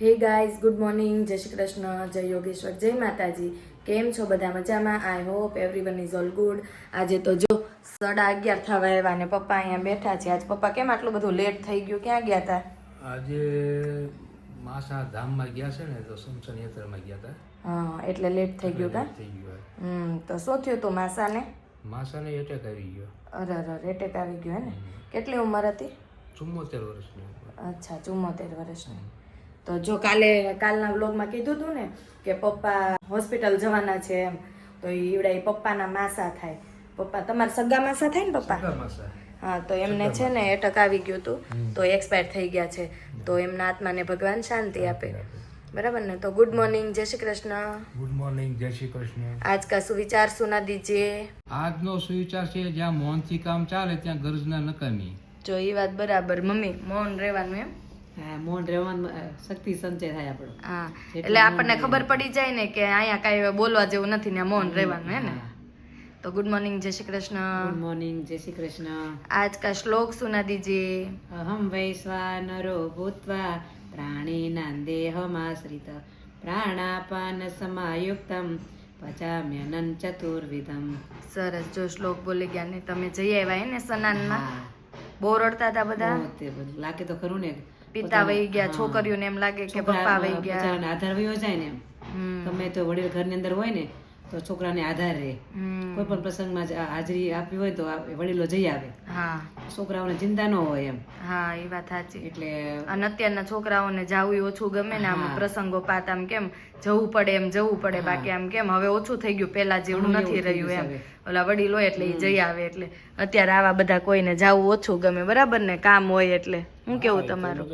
Hey guys good morning. જય શ્રી કૃષ્ણ જય યોગેશ્વર જય માતાજી. કેમ છો બધા મજામાં? I hope everyone is all good આજે તો જો સાડા અગિયાર થવા આવ્યા ને પપ્પા અહીંયા બેઠા છે. આજ પપ્પા કેમ આટલું બધું લેટ થઈ ગયું? ક્યાં ગયા હતા આજે માસા ધામમાં ગયા છે ને તો સમસન યાત્રામાં ગયા હતા હા એટલે લેટ થઈ ગયું કા? હમ તો શું થયું તું માસાને? માસાને એટેક આવી ગયો. અરે અરે એટેક આવી ગયો હે ને? કેટલી ઉંમર હતી? ચુમ્મોતેર વર્ષની. અચ્છા ચુમ્મોતેર વર્ષની. તો જો કાલે કાલના વ્લોગમાં કીધું હતું ને કે પપ્પા હોસ્પિટલ જવાના છે એમ તો ઈવડા પપ્પાના માસા થાય. પપ્પા તમારા સગા માસા થાય ને પપ્પા? હા તો એમને છે ને એટક આવી ગયું હતું તો એક્સપાયર થઈ ગયા છે. તો એમના આત્માને ભગવાન શાંતિ આપે. બરાબર ને? તો ગુડ મોર્નિંગ જય શ્રી કૃષ્ણ. ગુડ મોર્નિંગ જય શ્રી કૃષ્ણ. આજ કા સુવિચાર સુના દીજે આજનો સુવિચાર છે જ્યાં મૌનથી કામ ચાલે ત્યાં ગરજના નકામી જો એ વાત બરાબર મમ્મી મૌન રહેવાનું એમ. મૌન રહેવાનું શક્તિ સંચય થાય આપણો. એટલે આપણને ખબર પડી જાય ને કે અહીંયા કાંઈ બોલવા જેવું નથી ને મૌન રહેવાનું હે ને? તો ગુડ મોર્નિંગ જય શ્રી કૃષ્ણ. ગુડ મોર્નિંગ જય શ્રી કૃષ્ણ. આજ કા શ્લોક સુના દીજીએ અહમ વૈશ્વા નરો ભૂત્વા પ્રાણીના દેહમાશ્રિત પ્રાણાપાન સમાયુક્તમ પચામ્યનન ચતુર્વિધમ. સરસ જો શ્લોક બોલી ગયા ને તમે જઈ આવ્યા ને સનાનમાં? બોર રડતા હતા બધા. લાગે તો ખરું ને. પિતા વહી ગયા છોકરીઓને એમ લાગે કે પપ્પા વહી ગયા. આધાર વયો જાય ને તમે તો વડીલ ઘરની અંદર હોય ને તો છોકરાને આધાર રહે. કોઈ પણ પ્રસંગમાં હાજરી આપવી હોય તો વડીલો જઈ આવે. હા. છોકરાઓને ચિંતા ન હોય એમ. હા એ વાત સાચી. એટલે અને અત્યારના છોકરાઓને જાવું ઓછું ગમે ને આમ પ્રસંગો પાત આમ કેમ જવું પડે એમ જવું પડે બાકી આમ કેમ હવે ઓછું થઈ ગયું પેલા જેવડું નથી રહ્યું એમ. ઓલા વડીલો હોય એટલે એ જઈ આવે એટલે. અત્યારે આવા બધા કોઈને જાવું ઓછું ગમે બરાબર ને? કામ હોય એટલે. શું કેવું તમારું?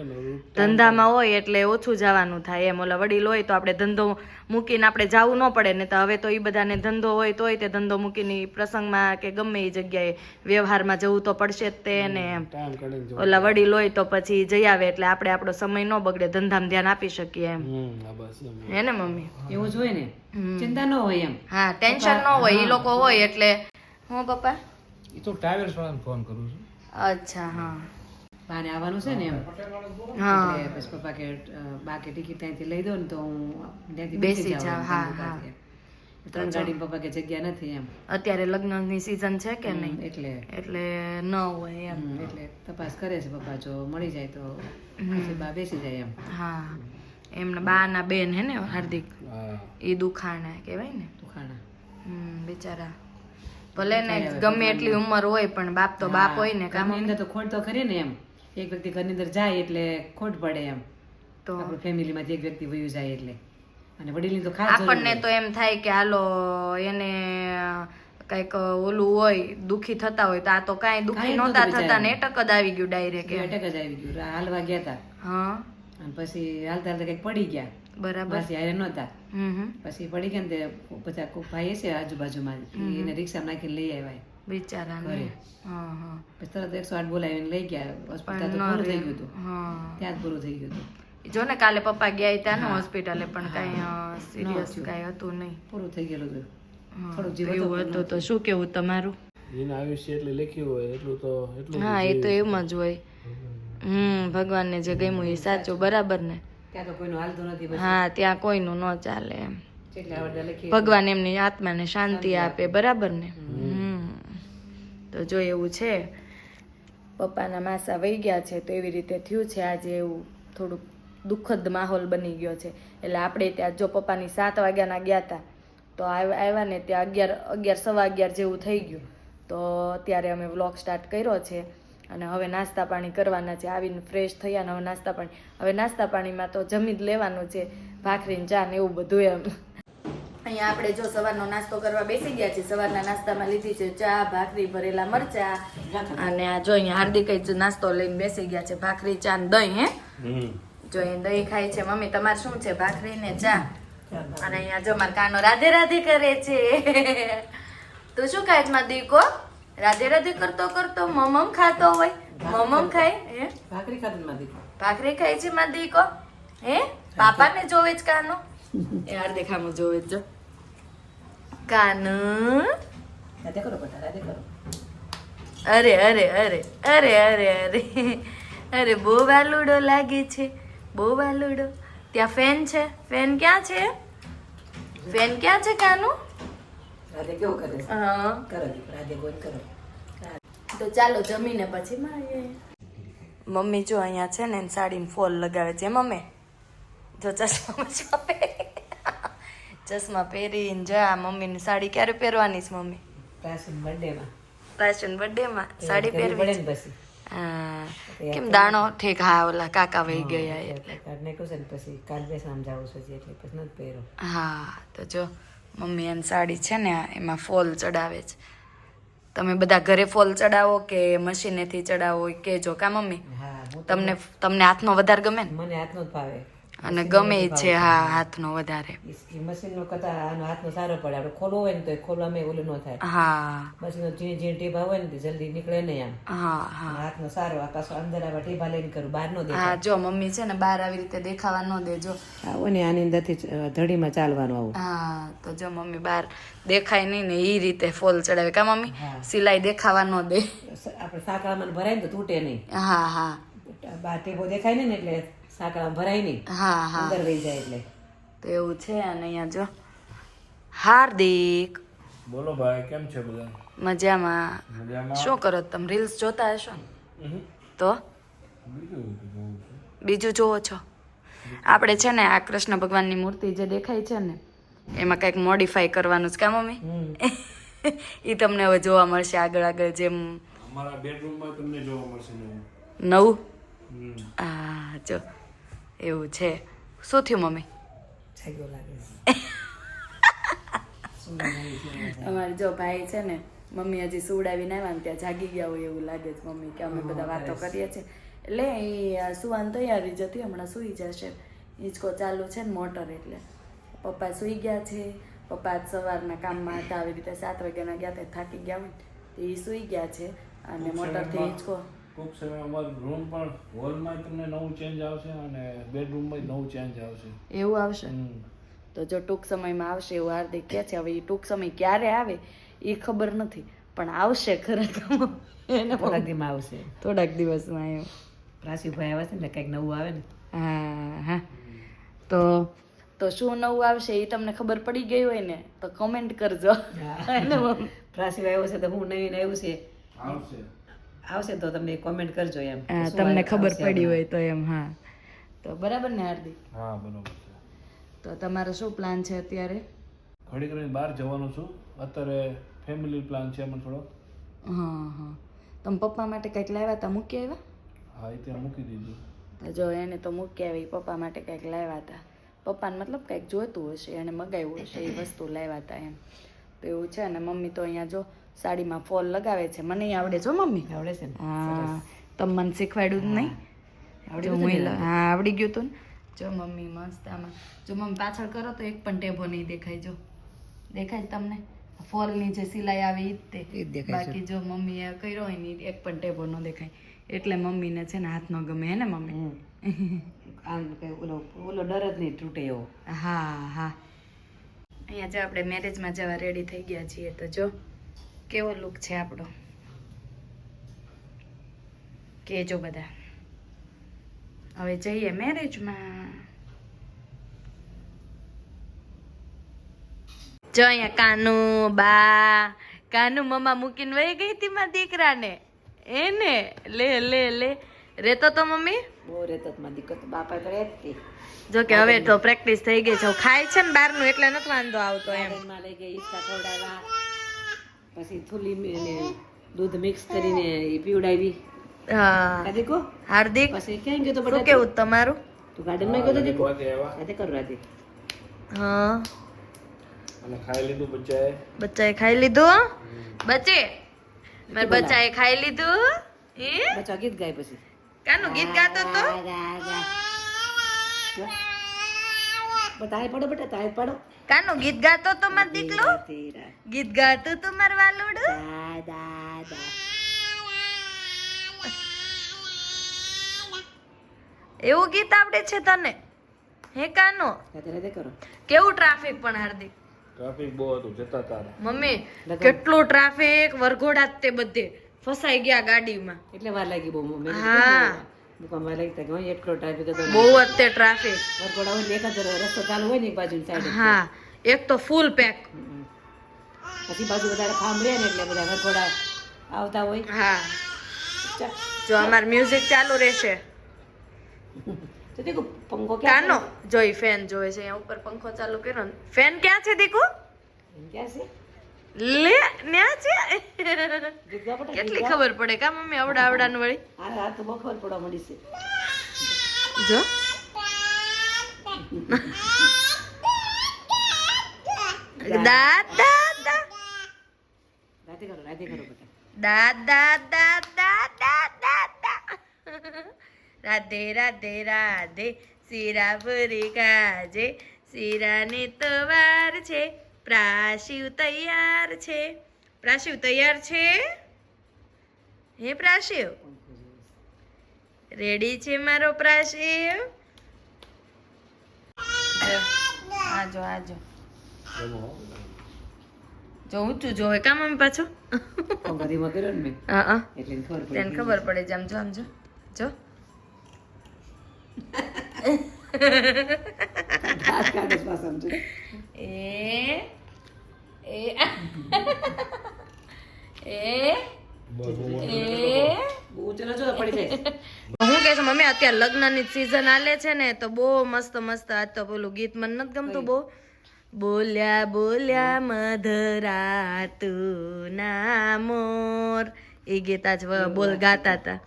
ધંધામાં હોય એટલે ઓછું જવાનું થાય એમ. ઓલા વડીલ હોય તો આપણે ધંધો મૂકીને આપણે જવું ન પડે ને તો હવે તો એ બધાને ધંધો હોય તોય તે ધંધો મૂકીને પ્રસંગમાં કે ગમે એ જગ્યાએ વ્યવહારમાં જવું તો પડશે જ તે ને એમ. ઓલા વડીલ હોય તો પછી જઈ આવે એટલે આપણે આપણો સમય ન બગડે ધંધામાં ધ્યાન આપી શકીએ એમ. હે ને મમ્મી? એવું જ હોય ને? ચિંતા ન હોય એમ. હા ટેન્શન ન હોય એ લોકો હોય એટલે. હું પપ્પા? એ તો ટ્રાવેલ્સ વાળાને ફોન કરું છું. અચ્છા હા. બાને આવવાનું છે ને એમ. હા. એટલે પછી પપ્પા કે બાકી બા કે ટિકિટ ત્યાંથી લઈ દો ને તો હું ત્યાંથી બેસી બેસી જાઉં, હા, હા. ત્રણ ગાડી પપ્પા કે જગ્યા નથી એમ. અત્યારે લગ્નની સિઝન છે કે નહીં? એટલે. એટલે ન હોય એમ. એટલે તપાસ કરે છે પપ્પા જો મળી જાય તો બા બેસી જાય એમ. હા. એમના બા ના બેન હે ને હાર્દિક? એ દુખાણા કહેવાય ને? દુખાણા. હમ બિચારા. ભલે ને ગમે એટલી ઉંમર હોય પણ બાપ તો બાપ હોય ને કામ. તો ખોટ તો ખરી ને એમ. એક વ્યક્તિ ઘરની અંદર જાય એટલે ખોટ પડે એમ. તો આપણી ફેમિલીમાંથી એક વ્યક્તિ વયું જાય એટલે. અને વડીલની તો ખાસ આપણને તો એમ થાય કે હાલો એને કંઈક ઓલું હોય દુખી થતા હોય તો આ તો કાંઈ દુખી નહોતા થતા ને એટક જ આવી ગયું ડાયરેક્ટ અટક જ આવી ગયું. હાલવા ગયા હતા હા. અને પછી હાલતા હાલતા કંઈક પડી ગયા. બરાબર. પછી હારે નહોતા. પછી પડી ગયા ને તે બધા કોક ભાઈ છે આજુબાજુમાં. એને રિક્ષામાં નાખીને લઈ આવ્યા. બિચારાને. હા હા. તરત એકસો આઠ બોલાવીને લઈ ગયા. હોસ્પિટલ પૂરું થઈ ગયું હતું. ત્યાં જ પૂરું થઈ ગયું હતું. જો ને કાલે પપ્પા ગયા ત્યાં ને હોસ્પિટલે પણ કઈ સિરિયસ કાંઈ હતું નહીં. પૂરું થઈ ગયેલું હતું. જીવ હતું તો શું કેવું તમારું? એના આયુષ્ય એટલે લખ્યું હોય એટલું તો એટલું હા એ તો એમ જ હોય. હમ ભગવાનને જે ગમ્યું એ સાચું બરાબર ને? ત્યાં તો કોઈનું હાલતું નથી હા ત્યાં કોઈનું ન ચાલે એમ. જેટલા આવડે લખી ભગવાન એમની આત્માને શાંતિ આપે બરાબર ને? હમ. તો જો એવું છે, પપ્પાના માસા વહી ગયા છે, તો એવી રીતે થયું છે, આજે એવું થોડુંક દુઃખદ માહોલ બની ગયો છે. એટલે આપણે ત્યાં જો પપ્પાની સાત વાગ્યાના ગયા હતા તો આવ- આવ્યા ને ત્યાં અગિયાર અગિયાર સવા અગિયાર જેવું થઈ ગયું. તો અત્યારે અમે વ્લોગ સ્ટાર્ટ કર્યો છે અને હવે નાસ્તા પાણી કરવાના છે. આવીને ફ્રેશ થયા ને હવે નાસ્તા પાણી, હવે નાસ્તા પાણીમાં તો જમી જ લેવાનું છે, ભાખરીને ચા ને એવું બધું એમ. અહીંયા આપણે જો સવારનો નાસ્તો કરવા બેસી ગયા છીએ સવારના નાસ્તામાં લીધી છે ચા ભાખરી ભરેલા મરચા અને આ જો અહીંયા હાર્દિક જ નાસ્તો લઈને બેસી ગયા છે ભાખરી ચા ને દહીં હે? જો અહીં દહીં ખાય છે મમ્મી તમારે શું છે ભાખરી ને ચા? અને અહીંયા જો મારા કાનો રાધે રાધે કરે છે. તું શું ખાય છે મારા દીકો? રાધે રાધે કરતો કરતો મમમ ખાતો હોય. મમમ ખાય હે? ભાખરી ખાધું માં દીકો. ભાખરી ખાય છે મારા દીકો? હે? પાપાને જોવે જ કાનો? એ હાર્દિક આમ જોવે જ જો કાનુ. રાધે કરો બધા રાધે કરો અરે અરે અરે અરે અરે અરે. અરે બહુ વાલુડો લાગે છે. બહુ વાલુડો. ત્યાં ફેન છે? ફેન ક્યાં છે? ફેન ક્યાં છે કાનું? રાધે કેવું કરે હા. કરો રાધે બોલ કરો તો ચાલો જમીને પછી મમ્મી જો અહીંયા છે ને સાડીને ફોલ લગાવે છે. મમ્મી જો ચશ્મા ચશ્મા પહેરીને જા મમ્મીની સાડી ક્યારે પહેરવાની છે મમ્મી? પ્રાચીન બર્થડેમાં. બર્થડેમાં? સાડી પહેરવી. પછી. હા. કેમ દાણો ઠીક? હા ઓલા કાકા વહી ગયા એટલે કાઢને કહું છે ને પછી કાલ બે સમજાવું છું એટલે પછી નથી પહેરો. હા તો જો મમ્મી એની સાડી છે ને એમાં ફોલ ચડાવે છે. તમે બધા ઘરે ફોલ ચડાવો કે મશીનેથી ચડાવો કે જો કા મમ્મી? તમને તમને હાથનો વધારે ગમે ને? મને હાથનો જ ભાવે. અને ગમે છે હા હાથનો વધારે. મશીનનો કરતા આનો હાથનો સારો પડે. આપણે ખોલવો હોય ને તો ખોલવામાં ઓલું ન થાય. હા. મશીનનો ઝીણી ઝીણી ટીભા હોય ને જલ્દી નીકળે નહીં આમ. હા હા. હાથનો સારો આ પાછો અંદર આવા ટીભા લઈને કરું બહાર નો હા જો મમ્મી છે ને બહાર આવી રીતે દેખાવા ન દેજો. આવો ને આની અંદરથી ધડીમાં ચાલવાનું આવું. હા તો જો મમ્મી બહાર દેખાય નહીં ને એ રીતે ફોલ ચડાવે. કા મમ્મી? સિલાઈ દેખાવા ન દે. આપણે સાંકળામાં ભરાય ને તો તૂટે નહીં. હા હા. બાર ટીભો દેખાય ને એટલે સાંકળામાં ભરાય નહીં. હા હા. અંદર રહી જાય એટલે. તો એવું છે અને અહીંયા જો. હાર્દિક. બોલો ભાઈ કેમ છે બધા? મજામાં. મજામાં. શું કરો? તમે રીલ્સ જોતા હશો? ને? તો? બીજું જોવું છે. આપણે છે ને આ કૃષ્ણ ભગવાનની મૂર્તિ જે દેખાય છે ને એમાં કંઈક મોડિફાઈ કરવાનું છે. કા મમ્મી? એ તમને હવે જોવા મળશે આગળ આગળ જેમ અમારા બેડરૂમમાં તમને જોવા મળશે નવું નવું? હમ. જો. એવું છે. શું થયું મમ્મી? જાગ્યો લાગે છે. અમારે જો ભાઈ છે ને મમ્મી હજી સુવડાવીને આવ્યા ને ત્યાં જાગી ગયા હોય એવું લાગે છે મમ્મી કે અમે બધા વાતો કરીએ છીએ. એટલે એ સુવાની તૈયારી જ હતી હમણાં સુઈ જશે. હિંચકો ચાલુ છે ને મોટર એટલે. પપ્પા સુઈ ગયા છે. પપ્પા આજ સવારના કામમાં હતા આવી રીતે સાત વાગ્યાના ગયા તે થાકી ગયા હોય તો એ સુઈ ગયા છે. અને મોટરથી હિંચકો ટૂંક સમયમાં રૂમ પણ હોલમાં તમને નવું ચેન્જ આવશે અને બેડરૂમમાં નવું ચેન્જ આવશે. એવું આવશે? તો જો ટૂંક સમયમાં આવશે એવું હાર્દિક કહે છે હવે એ ટૂંક સમય ક્યારે આવે એ ખબર નથી પણ આવશે ખરેખર એને થોડાક દિવસમાં આવશે. થોડાક દિવસમાં એમ પ્રાસીભાઈ આવે છે ને કંઈક નવું આવે ને. હા હા. તો તો શું નવું આવશે એ તમને ખબર પડી ગઈ હોય ને તો કમેન્ટ કરજો. પ્રાસીભાઈ આવ્યો છે તો હું નવીન આવ્યું છે. આવશે. આવશે તો તમને કોમેન્ટ કરજો એમ તમને ખબર પડી હોય તો એમ હા. તો બરાબર ને હાર્દિક? હા બરોબર છે. તો તમારો શું પ્લાન છે અત્યારે? ઘડી કરીને બહાર જવાનું છું. અત્યારે ફેમિલી પ્લાન છે મને થોડો હા હા. તમે પપ્પા માટે કંઈક લાવ્યા હતા મૂકી આવ્યા? હા એ ત્યાં મૂકી દીધું. જો એને તો મૂકી આવી પપ્પા માટે કંઈક લાવ્યા હતા પપ્પાને મતલબ કંઈક જોઈતું હશે એને મગાવ્યું હશે એ વસ્તુ લાવ્યા હતા એમ. તો એવું છે ને મમ્મી તો અહીંયા જો સાડીમાં ફોલ લગાવે છે. મને આવડે છો મમ્મી. આવડે છે ને. હા તમે મને શીખવાડ્યું જ નહીં. હું. હા આવડી ગયું તું ને. જો મમ્મી મસ્ત આમાં. જો મમ્મી પાછળ કરો તો એક પણ ટેબો નહીં દેખાય જો. દેખાય તમને? ફોલની જે સિલાઈ આવી તે. બાકી જો મમ્મીએ કર્યો હોય ને એક પણ ટેબો ન દેખાય. એટલે મમ્મીને છે ને હાથ ન ગમે હે ને મમ્મી. આમ કઈ ઓલો ઓલો ડર જ નહીં તૂટે એવો. હા હા. અહીંયા જો આપણે મેરેજમાં જવા રેડી થઈ ગયા છીએ તો જો. કેવો લુક છે આપણો? કેજો બધા. હવે જઈએ મેરેજમાં જો અહીંયા કાનુ બા કાનુ મમ્મા મૂકીને વહી ગઈ હતી મારા દીકરાને. એને? લે લે લે. રેતો તો મમ્મી? બહુ રેતો મારા દીકરો તો બાપા તો રહેતી. જો કે હવે તો પ્રેક્ટિસ થઈ ગઈ છે. ખાય છે ને બહારનું એટલે નથી વાંધો આવતો એમ. લઈ ગઈ ખવડાવ્યા પછી થૂલી દૂધ મિક્સ કરીને એ પીવડાવી. હા. રાધે હાર્દિક પછી ક્યાં ગયો તો બધા કેવું તમારું? તું ગાર્ડનમાં ગયો તો દીકો વાગે કર રાતે. હા. અને ખાઈ લીધું બચ્ચાએ. બચ્ચાએ ખાઈ લીધું? બચે. મારા બચ્ચાએ ખાઈ લીધું? એ બચ્ચા ગીત ગાય પછી. કાનું ગીત ગાતો તો? તારે પડો બેટા તારે પડો. કાનું ગીત ગાતો તો મારો દીકલો ગીત ગાતો તો માર વાલુડ? એવું ગીત આવડે છે તને? હે કાનો? કેવું ટ્રાફિક પણ હાર્દિક? ટ્રાફિક બહુ હતું જતા તારે. મમ્મી કેટલું ટ્રાફિક વરઘોડા જ તે બધે ફસાઈ ગયા ગાડીમાં. એટલે વાર લાગી બહુ મમ્મી. હા. મુકામમાં લઈ હોય એટલો ટ્રાફિક હતો. બહુ અત્યારે ટ્રાફિક વરઘોડા હોય ને એકાદ રસ્તો ચાલુ હોય ને એક બાજુ સાઈડ હા એક તો ફૂલ પેક પછી બાજુ વધારે ફાંભળે ને એટલે બધા વરઘોડા આવતા હોય. હા. જો અમાર મ્યુઝિક ચાલુ રહેશે. તો દીકુ પંખો ક્યાં જોઈ ફેન જોવે છે અહીંયા ઉપર પંખો ચાલુ કર્યો ને. ફેન ક્યાં છે દીકુ? ક્યાં છે? લે ન્યા છે? કેટલી ખબર પડે કા મમ્મી આવડા આવડાનું વળી? આ રાત તો બહુ ખબર પડવા મળી છે. જો. દાદા કરો કરો બેટા દાદા દાદા દાદા દા રાધે રાધે રાધે. શીરા પૂરી કાજે શિરાની તો વાર છે. પ્રાશિવ તૈયાર છે. પ્રાશિવ તૈયાર છે? હે પ્રાશિવ? રેડી છે મારો પ્રાશિવ? આજો આજો. જોઉં છું જોવે કામ મમ્મી પાછો? કર્યો ને હા. એટલે તેને ખબર પડે છે આમ જો આમ જો. એ એ. એ. જો હું કે મમ્મી અત્યારે લગ્નની સીઝન આલે છે ને તો બહુ મસ્ત મસ્ત. આજ તો પેલું ગીત મને નથી ગમતું બહુ. બોલ્યા બોલ્યા મધરા તું ના મોર. એ ગીત આજ બોલ ગાતા હતા.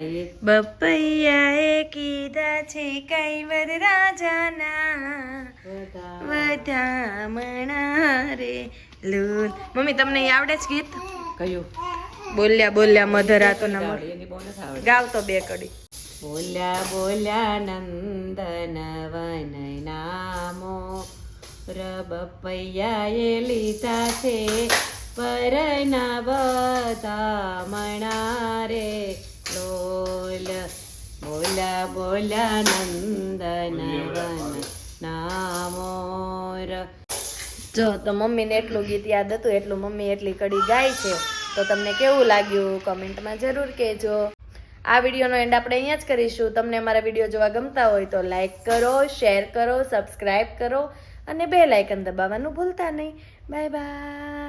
બપૈયાએ કીધા છે કૈવર રાજાના. બધા વધામણા રે લૂન. મમ્મી તમને આવડે છે ગીત? કયું? બોલ્યા બોલ્યા મધરા ના આવડે ગાવ તો બે કડી. બોલ્યા બોલ્યા નંદન વન નામો રબપૈયાએ લીધા છે પરના બતામણા રે. લોલ બોલ્યા બોલ્યા નંદન વન જો, તો મમ્મીને એટલું ગીત યાદ હતું, એટલું મમ્મી એટલી કડી ગાય છે. તો તમને કેવું લાગ્યું? કમેન્ટમાં જરૂર કહેજો. આ વિડીયોનો એન્ડ આપણે અહીંયા જ કરીશું. તમને અમારા વીડિયો જોવા ગમતા હોય તો લાઈક કરો શેર કરો સબસ્ક્રાઈબ કરો અને બે લાઇકન દબાવવાનું ભૂલતા નહીં. Bye bye